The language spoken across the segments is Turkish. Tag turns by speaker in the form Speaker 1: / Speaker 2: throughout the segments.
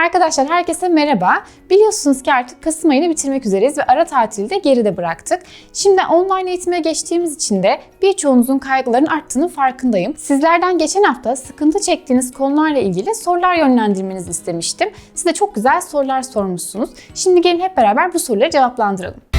Speaker 1: Arkadaşlar herkese merhaba. Biliyorsunuz ki artık Kasım ayını bitirmek üzereyiz ve ara tatilde geride bıraktık. Şimdi online eğitime geçtiğimiz için de birçoğunuzun kaygılarının arttığının farkındayım. Sizlerden geçen hafta sıkıntı çektiğiniz konularla ilgili sorular yönlendirmenizi istemiştim. Siz de çok güzel sorular sormuşsunuz. Şimdi gelin hep beraber bu soruları cevaplandıralım.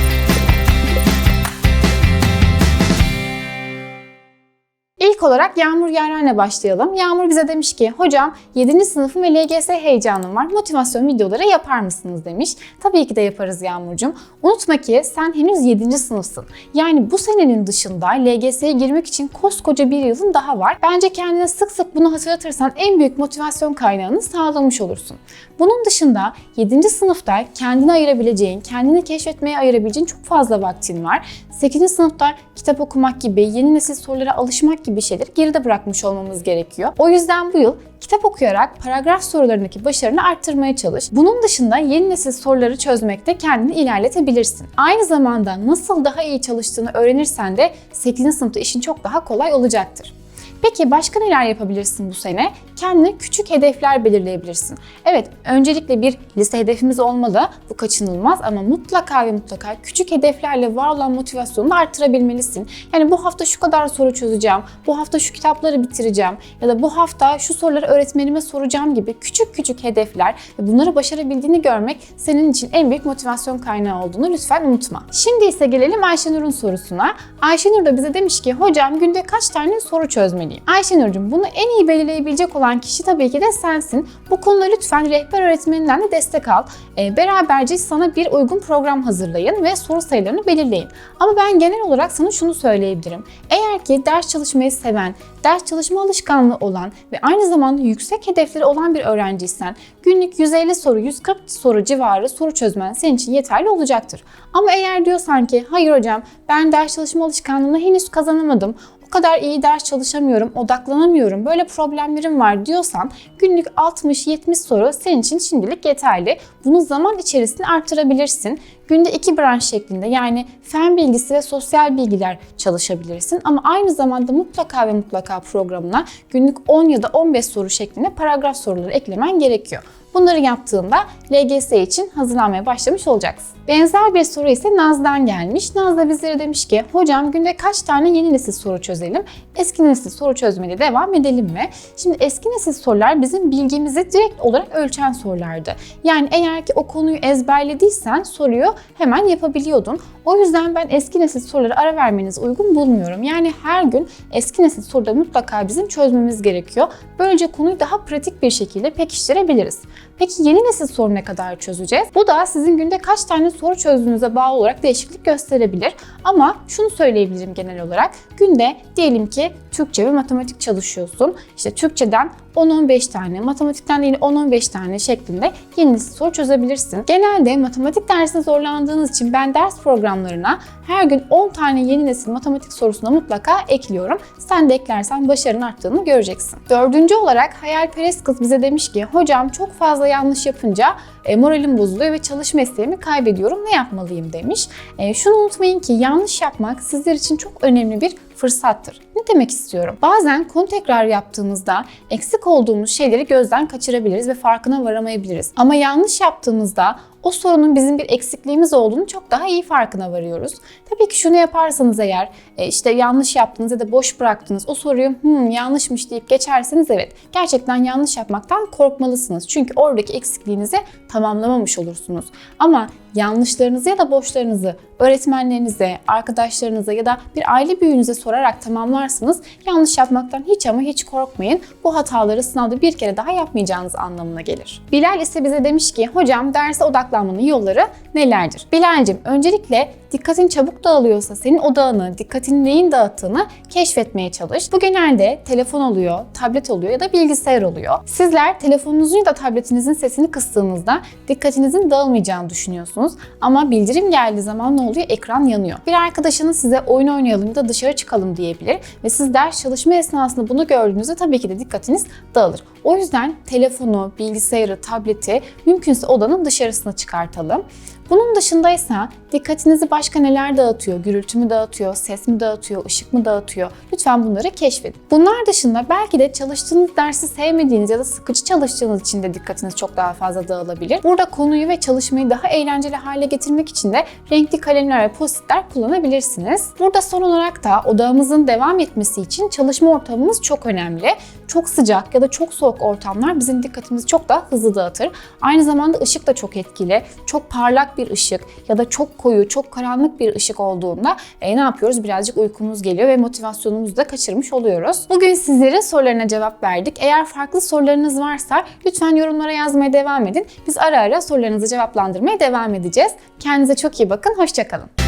Speaker 1: İlk olarak Yağmur Yaren'le başlayalım. Yağmur bize demiş ki, hocam 7. sınıfım ve LGS heyecanım var. Motivasyon videoları yapar mısınız demiş. Tabii ki de yaparız Yağmurcuğum. Unutma ki sen henüz 7. sınıfsın. Yani bu senenin dışında LGS'ye girmek için koskoca bir yılın daha var. Bence kendine sık sık bunu hatırlatırsan en büyük motivasyon kaynağını sağlamış olursun. Bunun dışında 7. sınıfta kendini ayırabileceğin, kendini keşfetmeye ayırabileceğin çok fazla vaktin var. 8. sınıfta kitap okumak gibi, yeni nesil sorulara alışmak gibi şeyleri geride bırakmış olmamız gerekiyor. O yüzden bu yıl kitap okuyarak paragraf sorularındaki başarını arttırmaya çalış. Bunun dışında yeni nesil soruları çözmekte kendini ilerletebilirsin. Aynı zamanda nasıl daha iyi çalıştığını öğrenirsen de 8. sınıfta işin çok daha kolay olacaktır. Peki başka neler yapabilirsin bu sene? Kendine küçük hedefler belirleyebilirsin. Evet, öncelikle bir liste hedefimiz olmalı. Bu kaçınılmaz ama mutlaka ve mutlaka küçük hedeflerle var olan motivasyonunu arttırabilmelisin. Yani bu hafta şu kadar soru çözeceğim, bu hafta şu kitapları bitireceğim ya da bu hafta şu soruları öğretmenime soracağım gibi küçük küçük hedefler ve bunları başarabildiğini görmek senin için en büyük motivasyon kaynağı olduğunu lütfen unutma. Şimdi ise gelelim Ayşenur'un sorusuna. Ayşenur da bize demiş ki hocam günde kaç tane soru çözmeliyim? Ayşenur'cum bunu en iyi belirleyebilecek olan kişi tabii ki de sensin. Bu konuda lütfen rehber öğretmeninden de destek al. E, beraberce sana bir uygun program hazırlayın ve soru sayılarını belirleyin. Ama ben genel olarak sana şunu söyleyebilirim. Eğer ki ders çalışmayı seven, ders çalışma alışkanlığı olan ve aynı zamanda yüksek hedefleri olan bir öğrenciysen günlük 150 soru, 140 soru civarı soru çözmen senin için yeterli olacaktır. Ama eğer diyorsan ki hayır hocam ben ders çalışma alışkanlığını henüz kazanamadım, kadar iyi ders çalışamıyorum, odaklanamıyorum, böyle problemlerim var diyorsan günlük 60-70 soru senin için şimdilik yeterli. Bunu zaman içerisinde artırabilirsin. Günde iki branş şeklinde yani fen bilgisi ve sosyal bilgiler çalışabilirsin. Ama aynı zamanda mutlaka ve mutlaka programına günlük 10 ya da 15 soru şeklinde paragraf soruları eklemen gerekiyor. Bunları yaptığında LGS için hazırlanmaya başlamış olacaksın. Benzer bir soru ise Naz'dan gelmiş. Naz da bizlere demiş ki hocam günde kaç tane yeni nesil soru çözelim? Eski nesil soru çözmeye devam edelim mi? Şimdi eski nesil sorular bizim bilgimizi direkt olarak ölçen sorulardı. Yani eğer ki o konuyu ezberlediysen soruyu hemen yapabiliyordun. O yüzden ben eski nesil soruları ara vermeniz uygun bulmuyorum. Yani her gün eski nesil soruları mutlaka bizim çözmemiz gerekiyor. Böylece konuyu daha pratik bir şekilde pekiştirebiliriz. Peki yeni nesil soru ne kadar çözeceğiz? Bu da sizin günde kaç tane soru çözdüğünüze bağlı olarak değişiklik gösterebilir. Ama şunu söyleyebilirim genel olarak. Günde diyelim ki Türkçe ve matematik çalışıyorsun. İşte Türkçeden 10-15 tane, matematikten de yine 10-15 tane şeklinde yeni soru çözebilirsin. Genelde matematik dersinde zorlandığınız için ben ders programlarına her gün 10 tane yeni nesil matematik sorusuna mutlaka ekliyorum. Sen de eklersen başarının arttığını göreceksin. Dördüncü olarak hayalperest kız bize demiş ki hocam çok fazla yanlış yapınca e, moralim bozuluyor ve çalışma isteğimi kaybediyorum. Ne yapmalıyım demiş. E, şunu unutmayın ki yanlış yapmak sizler için çok önemli bir fırsattır. Ne demek istiyorum? Bazen konu tekrar yaptığımızda eksik olduğumuz şeyleri gözden kaçırabiliriz ve farkına varamayabiliriz. Ama yanlış yaptığımızda o sorunun bizim bir eksikliğimiz olduğunu çok daha iyi farkına varıyoruz. Tabii ki şunu yaparsanız eğer e, işte yanlış yaptınız ya da boş bıraktınız o soruyu hmm, yanlışmış deyip geçerseniz evet gerçekten yanlış yapmaktan korkmalısınız. Çünkü oradaki eksikliğinizi tamamlamamış olursunuz. Ama yanlışlarınızı ya da boşlarınızı öğretmenlerinize, arkadaşlarınıza ya da bir aile büyüğünüze sorarak tamamlarsanız yanlış yapmaktan hiç ama hiç korkmayın. Bu hataları sınavda bir kere daha yapmayacağınız anlamına gelir. Bilal ise bize demiş ki hocam derse odaklanmanın yolları nelerdir? Bilal'cim öncelikle dikkatin çabuk dağılıyorsa senin odağını, dikkatini neyin dağıttığını keşfetmeye çalış. Bu genelde telefon oluyor, tablet oluyor ya da bilgisayar oluyor. Sizler telefonunuzun ya da tabletinizin sesini kıstığınızda dikkatinizin dağılmayacağını düşünüyorsunuz. Ama bildirim geldiği zaman ne oluyor? Ekran yanıyor. Bir arkadaşınız size oyun oynayalım ya da dışarı çıkalım diyebilir ve siz ders çalışma esnasında bunu gördüğünüzde tabii ki de dikkatiniz dağılır. O yüzden telefonu, bilgisayarı, tableti mümkünse odanın dışarısına çıkartalım. Bunun dışındaysa dikkatinizi başka neler dağıtıyor? Gürültü mü dağıtıyor, ses mi dağıtıyor, ışık mı dağıtıyor? Lütfen bunları keşfedin. Bunlar dışında belki de çalıştığınız dersi sevmediğiniz ya da sıkıcı çalıştığınız için de dikkatiniz çok daha fazla dağılabilir. Burada konuyu ve çalışmayı daha eğlenceli hale getirmek için de renkli kalemler ve postitler kullanabilirsiniz. Burada son olarak da odağımızın devam etmesi için çalışma ortamımız çok önemli. Çok sıcak ya da çok soğuk ortamlar bizim dikkatimizi çok daha hızlı dağıtır. Aynı zamanda ışık da çok etkili. Çok parlak bir ışık ya da çok koyu, çok karanlık bir ışık olduğunda e, ne yapıyoruz? Birazcık uykumuz geliyor ve motivasyonumuzu da kaçırmış oluyoruz. Bugün sizlerin sorularına cevap verdik. Eğer farklı sorularınız varsa lütfen yorumlara yazmaya devam edin. Biz ara ara sorularınızı cevaplandırmaya devam edeceğiz. Kendinize çok iyi bakın. Hoşçakalın.